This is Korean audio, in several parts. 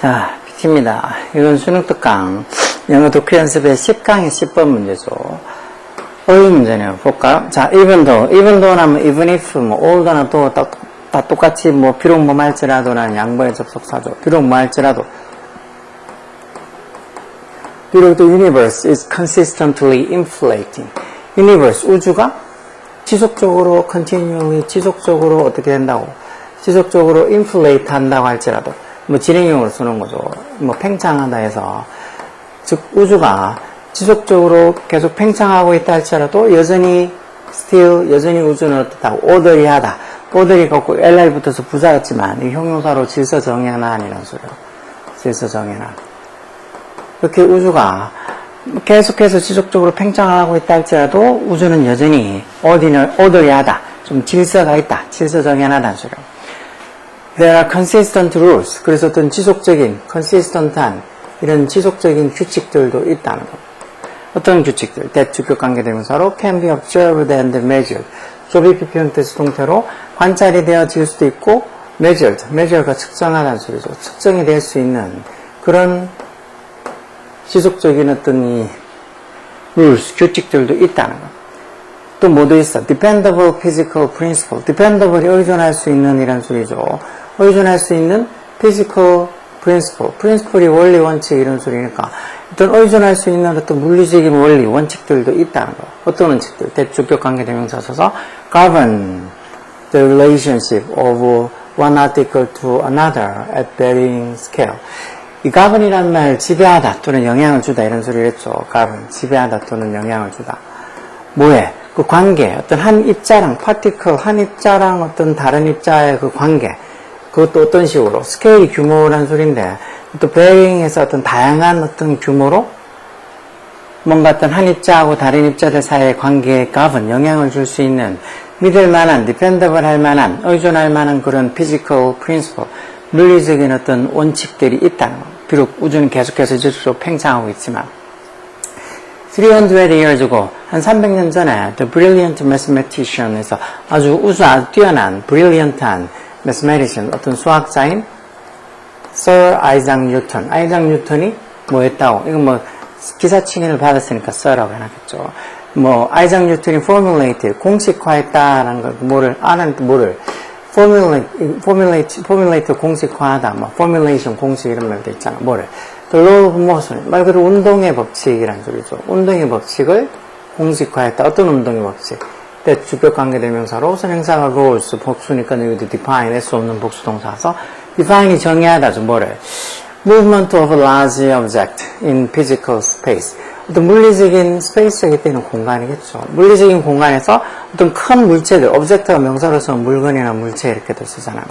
자, PT입니다. 이건 수능 특강, 영어 독해 연습의 10강의 10번 문제죠. 어려운 문제네요. 볼까요? 자, even though, even though 하면 even if, 뭐, older나 또, 다, 다 똑같이, 뭐, 비록 뭐 말지라도라는 양보의 접속사죠. 비록 뭐 할지라도. 비록 the universe is consistently inflating. Universe, 우주가 지속적으로, continually, 지속적으로 어떻게 된다고? 지속적으로 inflate 한다고 할지라도. 뭐 진행형으로 쓰는 거죠. 뭐 팽창하다 해서. 즉, 우주가 지속적으로 계속 팽창하고 있다 할지라도 여전히 still, 여전히 우주는 어떻다고? 오더리하다. 오더리가 꼭 LR 붙어서 부사 같지만 이 형용사로 질서 정연한이라는 소리예요. 질서 정연한. 이렇게 우주가 계속해서 지속적으로 팽창하고 있다 할지라도 우주는 여전히 어디는 오더리하다. 좀 질서가 있다. 질서 정연하다는 소리예요. There are consistent rules. 그래서 어떤 지속적인, consistent한 이런 지속적인 규칙들도 있다는 것. 어떤 규칙들? 주격 관계대명사로 can be observed and measured. 조비 비평 뜻 동태로 관찰이 되어질 수도 있고 measured, measure가 측정하다는 소리죠. 측정이 될 수 있는 그런 지속적인 어떤 이 rules, 규칙들도 있다는 것. 또 뭐도 있어? dependable physical principle. dependable이 의존할 수 있는 이란 소리죠. 의존할 수 있는 physical principle. principle이 원리, 원칙 이런 소리니까 어떤 의존할 수 있는 어떤 물리적인 원리, 원칙들도 있다는 거. 어떤 원칙들? 대주격 관계 대명사 써서 govern the relationship of one article to another at varying scale. 이 govern이라는 말 지배하다 또는 영향을 주다 이런 소리를 했죠. govern, 지배하다 또는 영향을 주다. 뭐에? 그 관계, 어떤 한 입자랑, 파티클, 한 입자랑 어떤 다른 입자의 그 관계, 그것도 어떤 식으로, 스케일이 규모라는 소리인데, 또 베어링에서 어떤 다양한 어떤 규모로 뭔가 어떤 한 입자하고 다른 입자들 사이의 관계에 값은 영향을 줄 수 있는 믿을 만한, 디펜더블 할 만한, 의존할 만한 그런 피지컬 프린스플, 물리적인 어떤 원칙들이 있다는 것. 비록 우주는 계속해서 지속적으로 팽창하고 있지만, 300 years고 한 300년 전에 The Brilliant Mathematician에서 아주 우수 아주 뛰어난 brilliant한 mathematician 어떤 수학자인 Sir Isaac Newton. 아이작 뉴턴이 뭐 했다고. 이건 뭐 기사 칭의를 받았으니까 Sir라고 해놨겠죠. 뭐 아이작 뉴턴이 formulate 공식화했다라는 걸 뭐를 아는 뭐를 formulate formulate formulate 공식화하다 뭐 formulation 공식 이런 말도 있잖아 뭐를 The law of motion 말 그대로 운동의 법칙이란 소리죠 운동의 법칙을 공식화했다 어떤 운동의 법칙 때 주격 관계대명사로 선행사가 rules 복수니까 여기도 define 할수 없는 복수동사서 define이 정의하다죠 뭐를 movement of a large object in physical space 어떤 물리적인 스페이스이기 때는 공간이겠죠 물리적인 공간에서 어떤 큰 물체들 오브젝트가 명사로서 물건이나 물체 이렇게도 쓰잖아요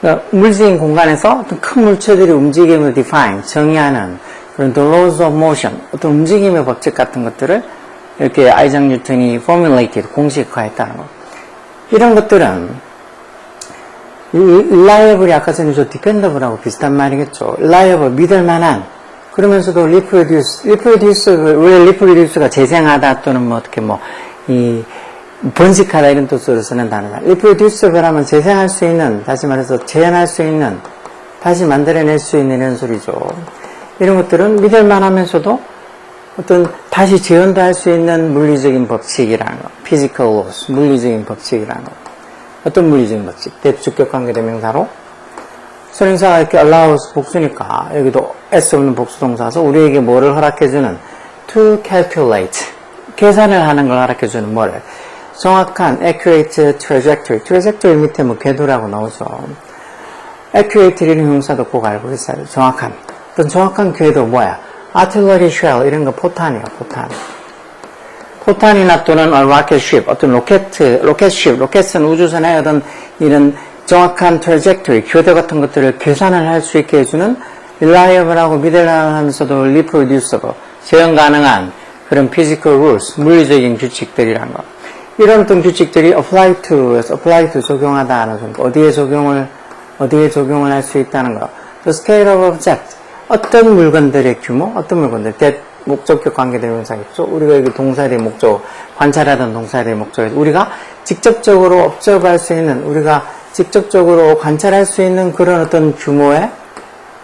그러니까 물리적인 공간에서 어떤 큰 물체들이 움직임을 define 정의하는 그런 the laws of motion 어떤 움직임의 법칙 같은 것들을 이렇게 아이작 뉴턴이 formulated, 공식화했다는 것. 이런 것들은 reliable이 아까 전에 저 dependable하고 비슷한 말이겠죠. reliable, 믿을 만한 그러면서도 reproduce, reproduce, 왜 reproduce가 재생하다 또는 뭐 어떻게 뭐 이 번식하다 이런 뜻으로 쓰는 단어가 reproducible 하면 재생할 수 있는 다시 말해서 재현할 수 있는 다시 만들어낼 수 있는 이런 소리죠. 이런 것들은 믿을 만 하면서도 어떤 다시 재현도 할 수 있는 물리적인 법칙이라는 거, physical laws, 물리적인 법칙이라는 거. 어떤 물리적인 법칙? 대주격 관계대명사로 선행사가 이렇게 allows 복수니까 여기도 s 없는 복수 동사서 우리에게 뭐를 허락해주는 to calculate 계산을 하는 걸 허락해주는 뭐를 정확한 accurate trajectory trajectory 밑에 뭐 궤도라고 나오죠. accurate이라는 형용사도 꼭 알고 있어요. 정확한 어떤 정확한 궤도 뭐야? artillery shell 이런 거 포탄이야 포탄 포탄이나 또는 rocket ship 어떤 로켓 로켓 ship 로켓은 우주선의 어떤 이런 정확한 trajectory 궤도 같은 것들을 계산을 할 수 있게 해주는 reliable하고 믿을만하면서도 reproducible 재현 가능한 그런 physical rules 물리적인 규칙들이란 거 이런 어떤 규칙들이 apply to에서 apply to 적용하다는 소리 어디에 적용을 어디에 적용을 할 수 있다는 거 the scale of object 어떤 물건들의 규모, 어떤 물건들, that 목적격 관계대명사겠죠. 우리가 여기 동사의 목적, 관찰하던 동사의 목적에서 우리가 직접적으로 업적할 수 있는, 우리가 직접적으로 관찰할 수 있는 그런 어떤 규모의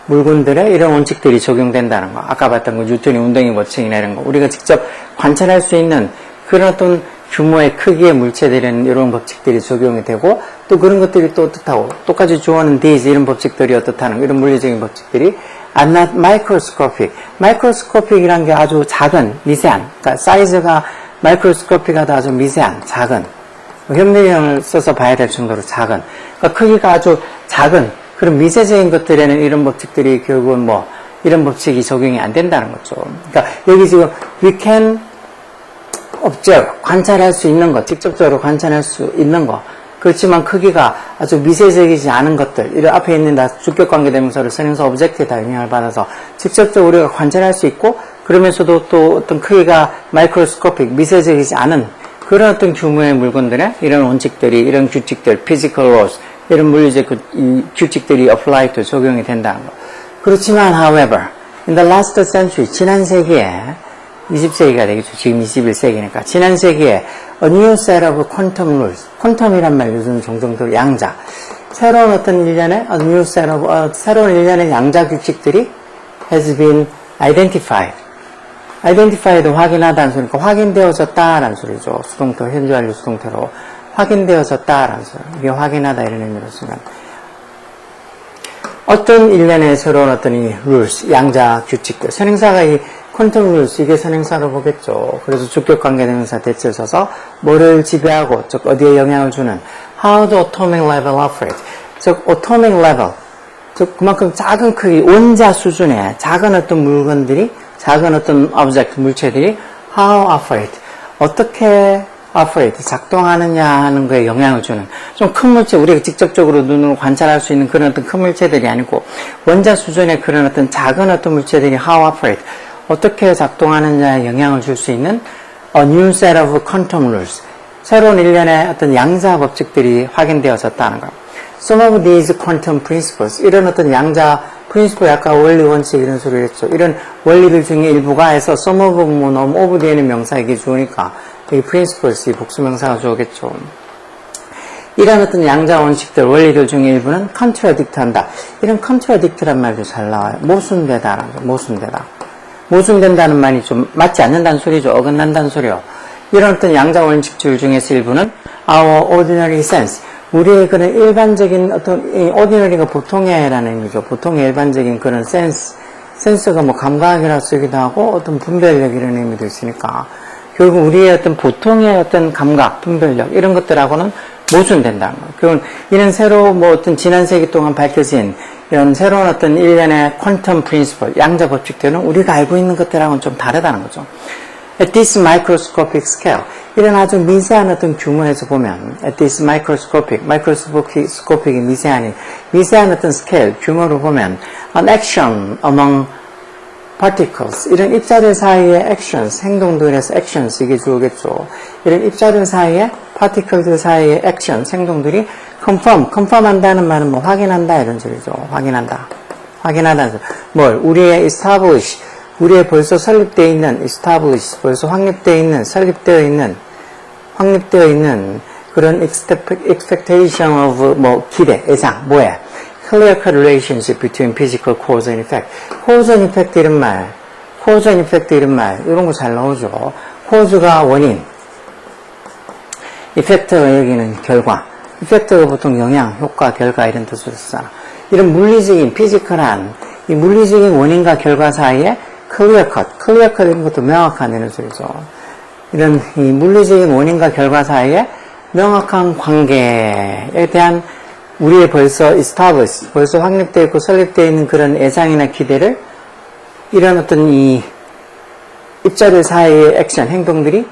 물건들의 이런 원칙들이 적용된다는 거. 아까 봤던 거, 뉴턴의 운동의 법칙이나 이런 거. 우리가 직접 관찰할 수 있는 그런 어떤 규모의 크기의 물체들에는 이런 법칙들이 적용이 되고 또 그런 것들이 또 어떻다고 똑같이 좋아하는 these 이런 법칙들이 어떻다는 거, 이런 물리적인 법칙들이 not microscopic. microscopic이란 게 아주 작은, 미세한, 그러니까 사이즈가 microscopic하다 아주 미세한, 작은 현미경을 써서 봐야 될 정도로 작은 그러니까 크기가 아주 작은 그런 미세적인 것들에는 이런 법칙들이 결국은 뭐 이런 법칙이 적용이 안 된다는 거죠. 그러니까 여기 지금 we can observe 관찰할 수 있는 것, 직접적으로 관찰할 수 있는 것. 그렇지만 크기가 아주 미세적이지 않은 것들, 이런 앞에 있는 다 주격관계대명사를 선행사 오브젝트에 다 영향을 받아서 직접적으로 우리가 관찰할 수 있고 그러면서도 또 어떤 크기가 마이크로스코픽, 미세적이지 않은 그런 어떤 규모의 물건들의 이런 원칙들이, 이런 규칙들, physical laws, 이런 물리적 그- 이 규칙들이 apply to 적용이 된다는 거. 그렇지만, however, in the last century, 지난 세기에 20세기가 되겠죠. 지금 21세기니까. 지난 세기에 a new set of quantum rules. 퀀텀이란 말 요즘 종종 들 양자. 새로운 어떤 일련의 a new set of 어, 새로운 일련의 양자 규칙들이 has been identified. Identified 확인하다는 소리니까 확인되어졌다라는 소리죠. 수동태 현재 완료 수동태로 확인되어졌다라는 소리. 이게 확인하다 이런 의미로 쓰면 어떤 일련의 새로운 어떤 이 rules, 양자 규칙들. 선행사가 이 퀀텀 rules, 이게 선행사로 보겠죠. 그래서 주격 관계 대명사 대체를 써서 뭐를 지배하고, 즉, 어디에 영향을 주는 how the atomic level operate. 즉, atomic level. 즉, 그만큼 작은 크기, 원자 수준의 작은 어떤 물건들이, 작은 어떤 object, 물체들이 how operate. 어떻게 operate, 작동하느냐 하는 거에 영향을 주는 좀 큰 물체, 우리가 직접적으로 눈으로 관찰할 수 있는 그런 어떤 큰 물체들이 아니고 원자 수준의 그런 어떤 작은 어떤 물체들이 how operate, 어떻게 작동하느냐에 영향을 줄 수 있는 a new set of quantum rules, 새로운 일련의 어떤 양자 법칙들이 확인되어졌다는 거. Some of these quantum principles, 이런 어떤 양자 principle, 아까 원리 원칙 이런 소리를 했죠. 이런 원리들 중에 일부가 해서 some of 뭐 너무 of 뒤에는 명사 이게 주니까 여기 principles 이 복수명사가 주겠죠. 이런 어떤 양자 원칙들, 원리들 중에 일부는 contradict 한다. 이런 contradict란 말도 잘 나와요. 모순되다라는 거, 모순되다. 모순된다는 말이 좀 맞지 않는다는 소리죠. 어긋난다는 소리요. 이런 어떤 양자 원칙들 중에서 일부는 our ordinary sense. 우리의 그런 일반적인 어떤, 이 ordinary가 보통의라는 의미죠. 보통의 일반적인 그런 sense. 센스가 뭐 감각이라 쓰기도 하고 어떤 분별력 이런 의미도 있으니까 결국 우리의 어떤 보통의 어떤 감각, 분별력 이런 것들하고는 모순된다는 거예요. 그건 이런 새로 뭐 어떤 지난 세기 동안 밝혀진 이런 새로운 어떤 일련의 퀀텀 프린시플, 양자 법칙들은 우리가 알고 있는 것들하고는 좀 다르다는 거죠. At this microscopic scale, 이런 아주 미세한 어떤 규모에서 보면, at this microscopic, microscopic이 미세하니, 미세한 어떤 스케일, 규모로 보면, an action among particles 이런 입자들 사이의 actions 행동들에서 actions 이게 주어겠죠 이런 입자들 사이의 particle들 사이의 actions 행동들이 confirm confirm 한다는 말은 뭐 확인한다 이런 소리죠 확인한다 확인하다는 소리 뭘 우리의 establish 우리의 벌써 설립되어 있는 establish 벌써 확립되어 있는 설립되어 있는 확립되어 있는 그런 expectation of 뭐 기대 예상 뭐야 clear cut relationship between physical cause and effect. cause and effect 이런 말, cause and effect 이런 말, 이런 거 잘 나오죠. cause가 원인, effect가 여기는 결과, effect가 보통 영향, 효과, 결과 이런 뜻으로 쓰잖아. 이런 물리적인, 피지컬한, 이 물리적인 원인과 결과 사이에 cut 이런 것도 명확한 이런 소리죠. 이런 이 물리적인 원인과 결과 사이에 명확한 관계에 대한 우리의 벌써 established, 벌써 확립되어 있고 설립되어 있는 그런 예상이나 기대를 이런 어떤 이 입자들 사이의 액션, 행동들이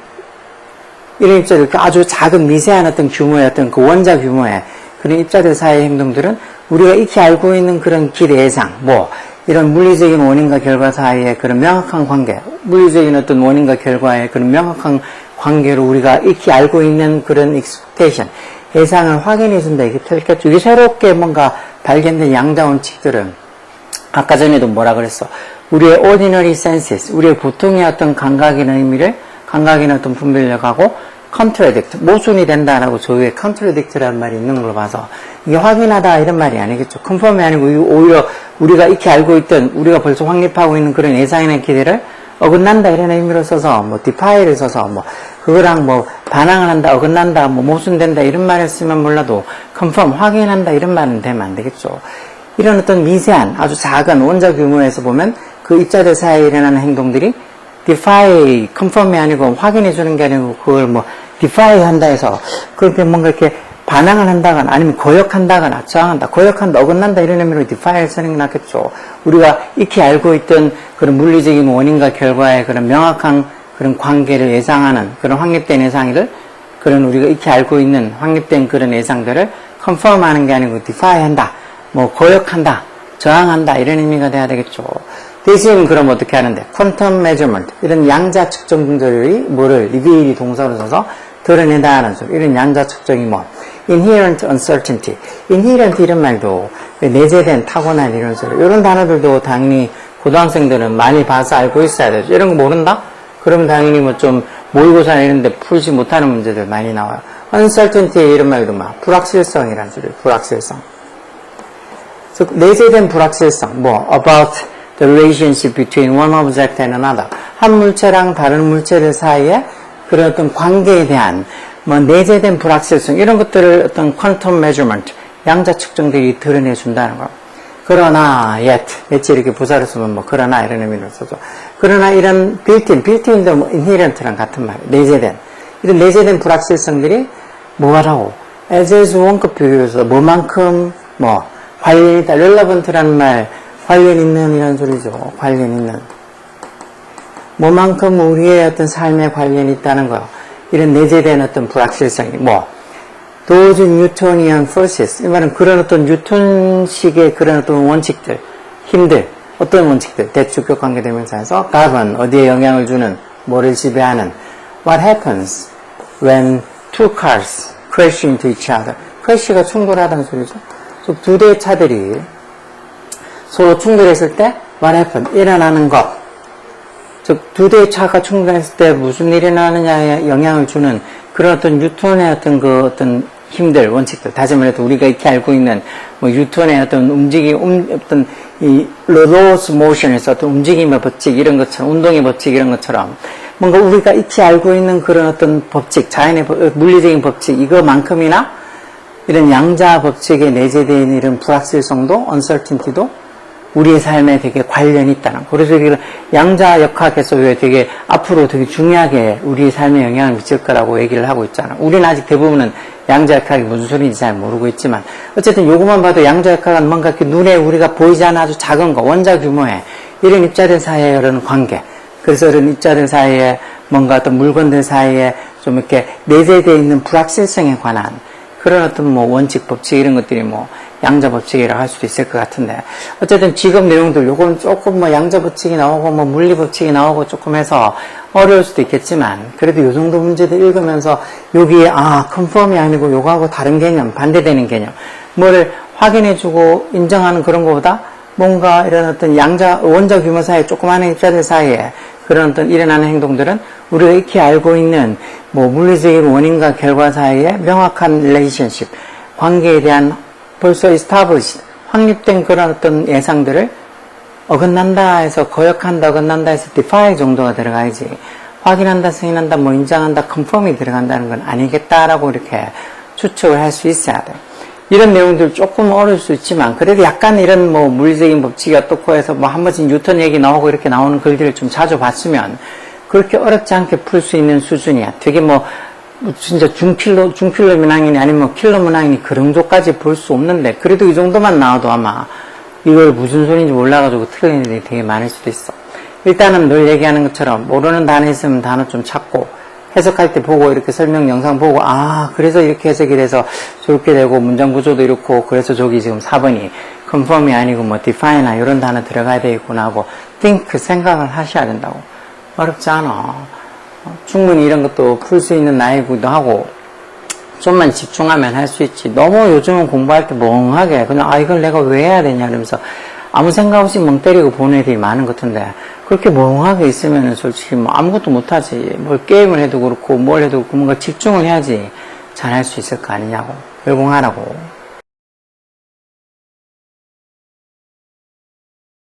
이런 입자들, 그 아주 작은 미세한 어떤 규모의 어떤 그 원자 규모의 그런 입자들 사이의 행동들은 우리가 익히 알고 있는 그런 기대 예상, 뭐, 이런 물리적인 원인과 결과 사이의 그런 명확한 관계, 물리적인 어떤 원인과 결과의 그런 명확한 관계로 우리가 익히 알고 있는 그런 expectation, 예상을 확인해 준다. 이게 틀렸겠죠. 이게 새롭게 뭔가 발견된 양자 원칙들은 아까 전에도 뭐라 그랬어? 우리의 ordinary senses, 우리의 보통의 어떤 감각이나 의미를 감각이나 어떤 분별력하고 contradict, 모순이 된다라고 조유에 contradict라는 말이 있는 걸로 봐서 이게 확인하다 이런 말이 아니겠죠. confirm이 아니고 오히려 우리가 익히 알고 있던 우리가 벌써 확립하고 있는 그런 예상이나 기대를 어긋난다 이런 의미로 써서 뭐 defy를 써서 뭐 그거랑 뭐 반항을 한다 어긋난다 뭐 모순된다 이런 말을 쓰면 몰라도 confirm 확인한다 이런 말은 되면 안 되겠죠. 이런 어떤 미세한 아주 작은 원자 규모에서 보면 그 입자들 사이에 일어나는 행동들이 defy, confirm이 아니고 확인해 주는 게 아니고 그걸 뭐 defy 한다 해서 그렇게 뭔가 이렇게 반항을 한다거나 아니면 거역한다거나 저항한다, 거역한다, 어긋난다 이런 의미로 defy를 쓰는 게 낫겠죠. 우리가 익히 알고 있던 그런 물리적인 원인과 결과의 그런 명확한 그런 관계를 예상하는 그런 확립된 예상을 그런 우리가 익히 알고 있는 확립된 그런 예상들을 confirm 하는 게 아니고 defy 한다, 뭐 거역한다, 저항한다 이런 의미가 돼야 되겠죠. 대신 그럼 어떻게 하는데 퀀텀 메저먼트 이런 양자 측정 분들이 뭐를 리베일이 동사로 써서 드러낸다는 소리. 이런 양자 측정이 뭐 inherent uncertainty. inherent 이런 말도 내재된 타고난 이런 소리. 이런 단어들도 당연히 고등학생들은 많이 봐서 알고 있어야 되죠. 이런 거 모른다? 그럼 당연히 뭐 좀 모의고사 이런데 풀지 못하는 문제들 많이 나와요. uncertainty 이런 말도 막 불확실성이란 소리. 불확실성. 즉 내재된 불확실성. 뭐 about the relationship between one object and another. 한 물체랑 다른 물체들 사이에 그런 어떤 관계에 대한 뭐 내재된 불확실성 이런 것들을 어떤 quantum measurement 양자 측정들이 드러내 준다는 거. 그러나 yet yet 이렇게 부사를 쓰면 뭐 그러나 이런 의미로 쓰죠. 그러나 이런 built-in built-in도 뭐 inherent랑 같은 말 내재된 이런 내재된 불확실성들이 뭐라고 as is 원급 비교해서 뭐만큼 뭐 관련이 있다 relevant라는 말 관련 있는 이런 소리죠. 관련 있는. 뭐만큼 우리의 어떤 삶에 관련이 있다는 거. 이런 내재된 어떤 불확실성이 뭐. those Newtonian forces. 이 말은 그런 어떤 뉴턴식의 그런 어떤 원칙들, 힘들, 어떤 원칙들, 대축격 관계대명사에서 govern 어디에 영향을 주는 뭐를 지배하는 what happens when two cars crash into each other. crash가 충돌하다는 소리죠. 두 대의 차들이 서로 충돌했을 때 what happen 일어나는 것 즉, 두 대의 차가 충돌했을 때 무슨 일이 나느냐에 영향을 주는 그런 어떤 뉴턴의 어떤 그 어떤 힘들, 원칙들, 다시 말해서 우리가 이렇게 알고 있는 뭐 뉴턴의 어떤 움직임, 음, 어떤 이 로스 모션에서 어떤 움직임의 법칙 이런 것처럼, 운동의 법칙 이런 것처럼 뭔가 우리가 익히 알고 있는 그런 어떤 법칙, 자연의 법, 물리적인 법칙 이거만큼이나 이런 양자 법칙에 있는 이런 불확실성도, uncertainty도 우리의 삶에 되게 관련이 있다는 거. 그래서 이런 양자 역학에서 왜 되게 앞으로 되게 중요하게 우리 삶에 영향을 미칠 거라고 얘기를 하고 있잖아. 우리는 아직 대부분은 양자 역학이 무슨 소리인지 잘 모르고 있지만 어쨌든 요것만 봐도 양자 역학은 뭔가 이렇게 눈에 우리가 보이지 않아 아주 작은 거, 원자 규모의 이런 입자들 사이의 이런 관계. 그래서 이런 입자들 사이에 뭔가 어떤 물건들 사이에 좀 이렇게 내재되어 있는 불확실성에 관한 그런 어떤 뭐 원칙, 법칙 이런 것들이 뭐 양자 법칙이라고 할 수도 있을 것 같은데. 어쨌든 지금 내용들 요건 조금 뭐 양자 법칙이 나오고 뭐 물리 법칙이 나오고 조금 해서 어려울 수도 있겠지만 그래도 요 정도 문제들 읽으면서 여기에 아 컨펌이 아니고 요거하고 다른 개념 반대되는 개념 뭐를 확인해주고 인정하는 그런 것보다 뭔가 이런 어떤 양자 원자 규모 사이 조그마한 입자들 사이에 그런 어떤 일어나는 행동들은 우리가 익히 알고 있는 뭐 물리적인 원인과 결과 사이에 명확한 릴레이션십 관계에 대한 벌써 established, 확립된 그런 어떤 예상들을 어긋난다 해서 거역한다, 어긋난다 해서 defy 정도가 들어가야지. 확인한다, 승인한다, 뭐 인정한다, confirm이 들어간다는 건 아니겠다라고 이렇게 추측을 할 수 있어야 돼. 이런 내용들 조금 어려울 수 있지만 그래도 약간 이런 뭐 물리적인 법칙이 어떻고 해서 뭐 한 번씩 뉴턴 얘기 나오고 이렇게 나오는 글들을 좀 자주 봤으면 그렇게 어렵지 않게 풀 수 있는 수준이야. 되게 뭐 진짜 중킬로, 중킬로 문항이니 아니면 뭐 킬로 문항이니 그 정도까지 볼 수 없는데, 그래도 이 정도만 나와도 아마 이걸 무슨 소리인지 몰라가지고 틀린 일이 되게 많을 수도 있어. 일단은 늘 얘기하는 것처럼 모르는 단어 있으면 단어 좀 찾고, 해석할 때 보고 이렇게 설명 영상 보고, 아, 그래서 이렇게 해석이 돼서 저렇게 되고, 문장 구조도 이렇고, 그래서 저기 지금 4번이 confirm이 아니고 뭐 define나 이런 단어 들어가야 되겠구나 하고, think 생각을 하셔야 된다고. 어렵지 않아. 충분히 이런 것도 풀 수 있는 나이기도 하고 좀만 집중하면 할 수 있지 너무 요즘은 공부할 때 멍하게 그냥 아 이걸 내가 왜 해야 되냐 이러면서 아무 생각 없이 멍 때리고 보는 애들이 많은 것 같은데 그렇게 멍하게 있으면 솔직히 뭐 아무것도 못하지. 뭘 게임을 해도 그렇고 뭘 해도 그렇고 뭔가 집중을 해야지 잘할 수 있을 거 아니냐고. 열공하라고